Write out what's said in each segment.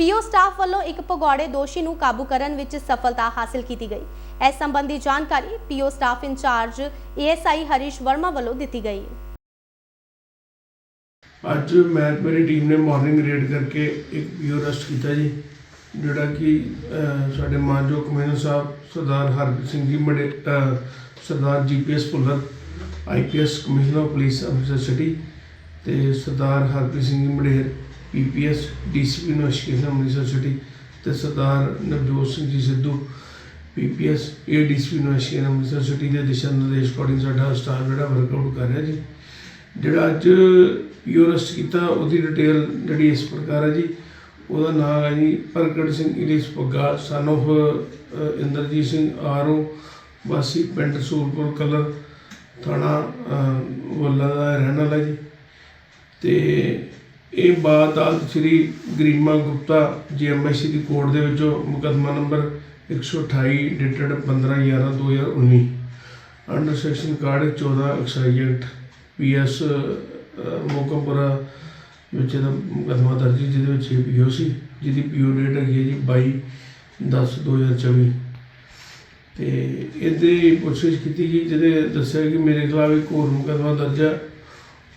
ਪੀਓ ਸਟਾਫ ਵੱਲੋਂ ਇੱਕ ਭਗੌੜੇ ਦੋਸ਼ੀ ਨੂੰ ਕਾਬੂ ਕਰਨ ਵਿੱਚ ਸਫਲਤਾ ਹਾਸਲ ਕੀਤੀ ਗਈ। ਇਸ ਸੰਬੰਧੀ ਜਾਣਕਾਰੀ PO staff incharge ASI Harish Verma ਵੱਲੋਂ ਦਿੱਤੀ ਗਈ। ਅੱਜ ਮੈਂ ਮੇਰੀ ਟੀਮ ਨੇ ਮਾਰਨਿੰਗ ਰੇਡ ਕਰਕੇ ਇੱਕ ਪੀਓ ਅਰੈਸਟ ਕੀਤਾ ਜੀ ਜਿਹੜਾ ਕਿ ਸਾਡੇ ਮਾਨਯੋਗ ਕਮਿਸ਼ਨਰ ਸਾਹਿਬ ਸਰਦਾਰ ਹਰਪ੍ਰੀਤ ਸਿੰਘ ਜੀ ਮੜੇ ਅਹ, Sardar GPS Bhullar IPS commissioner police Amritsar city ਤੇ ਸਰਦਾਰ Harpreet Singh ji ਮੜੇਰ PPS DCP investigation Amritsar city ਤੇ Sardar Navjot Singh ji Sidhu PPS ADCP investigation Amritsar city ਦੇ ਦਿਸ਼ਾ ਨਿਰਦੇਸ਼ ਅਕੋਰਡਿੰਗ ਸਾਡਾ ਸਟਾਫ ਜਿਹੜਾ ਵਰਕਆਊਟ ਕਰ ਰਿਹਾ ਜੀ। ਜਿਹੜਾ ਅੱਜ ਪਿਓਰਸਟ ਕੀਤਾ ਉਹਦੀ ਡਿਟੇਲ ਜਿਹੜੀ ਇਸ ਪ੍ਰਕਾਰ ਹੈ ਜੀ ਉਹਦਾ ਨਾਮ ਹੈ ਜੀ Pargat Singh alias Pagga son of Inderjit Singh RO ਵਾਸੀ ਪਿੰਡ ਸੂਰਪੁਰ ਕਲਰ ਥਾਣਾ ਅਹ, ਵੱਲਾ ਦਾ ਰਹਿਣ ਵਾਲਾ ਜੀ। ਤੇ ਇਹ ਬਾਅਦ ਸ੍ਰੀ ਗਰੀਮਾ ਗੁਪਤਾ ਜੀ ਜੀਐਮਐਸਸੀ ਦੀ ਕੋਰਟ ਦੇ ਵਿੱਚੋਂ ਮੁਕੱਦਮਾ ਨੰਬਰ 128 ਡੇਟਡ 15/11/2019 ਅੰਡਰ ਸੈਕਸ਼ਨ ਕਾਰਡ 14 ਐਕਸਾਈਜ਼ ਐਕਟ, ਪੀਐਸ ਮੋਕਮਪੁਰਾ ਵਿੱਚ ਇਹਦਾ ਮੁਕੱਦਮਾ ਦਰਜ ਜਿਹਦੇ ਵਿੱਚ ਇਹ ਪੀਓ ਸੀ, ਜਿਹਦੀ ਪੀਓ ਡੇਟ ਹੈਗੀ ਹੈ ਜੀ 22 10 2024 ਤੇ ਇਹਦੀ ਪੁੱਛਗਿੱਛ ਕੀਤੀ ਗਈ, ਜਿਹਦੇ ਦੱਸਿਆ ਕਿ ਮੇਰੇ ਖਿਲਾਫ ਇੱਕ ਹੋਰ ਮੁਕੱਦਮਾ ਦਰਜ ਹੈ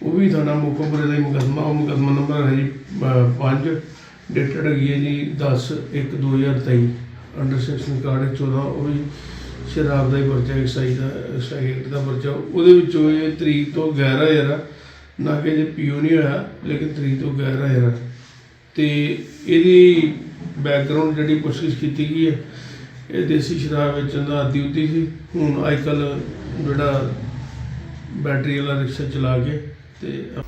ਉਹ ਵੀ ਥਾਣਾ ਮੋਕਮਪੁਰੇ ਦਾ ਹੀ ਮੁਕੱਦਮਾ, ਉਹ ਮੁਕੱਦਮਾ ਨੰਬਰ ਹੈ ਜੀ 5 ਡੇਟਡ ਹੈਗੀ ਹੈ ਜੀ 10 1 2023 ਅੰਡਰ ਸੈਕਸ਼ਨ ਕਾਰਡ 14 ਉਹ ਵੀ ਸ਼ਰਾਬ ਦਾ ਹੀ ਪਰਚਾ ਐਕਸਾਈਜ਼ ਦਾ ਐਕਸਾਈਜ਼ ਦਾ ਪਰਚਾ, ਉਹਦੇ ਵਿੱਚੋਂ ਇਹ ਤਰੀਕ ਤੋਂ ਗੈਰ ਹਾਜ਼ਰ ਨਾ ਕਿ ਜੇ ਪੀਓ ਨਹੀਂ ਹੋਇਆ, ਲੇਕਿਨ ਤਰੀਕ ਤੋਂ ਗੈਰ ਹਾਜ਼ਰ ਆ। ਤੇ ਇਹਦੀ ਬੈਕਗ੍ਰਾਉਂਡ ਜਿਹੜੀ ਕੋਸ਼ਿਸ਼ ਕੀਤੀ ਗਈ ਹੈ, ਇਹ ਦੇਸੀ ਸ਼ਰਾਬ ਵੇਚਣ ਦਾ ਆਦੀ ਉਦੀ ਸੀ, ਹੁਣ ਅੱਜ ਕੱਲ ਜਿਹੜਾ ਬੈਟਰੀ ਵਾਲਾ ਰਿਕਸ਼ਾ ਚਲਾ ਕੇ ਤੇ